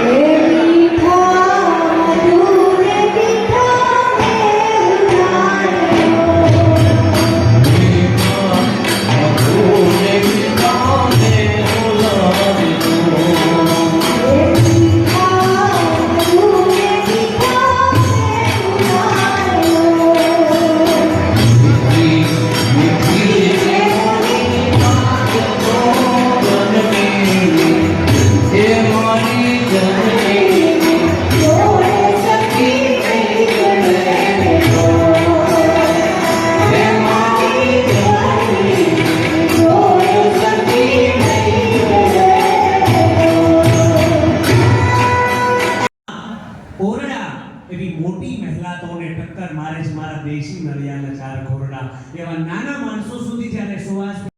Amén. ઓરડા એવી મોટી મહેલાતોને ટક્કર મારે જ મારા દેશી નળિયાના ચાર ઘોરડા એવા નાના માણસો સુધી જ્યારે સુવાસ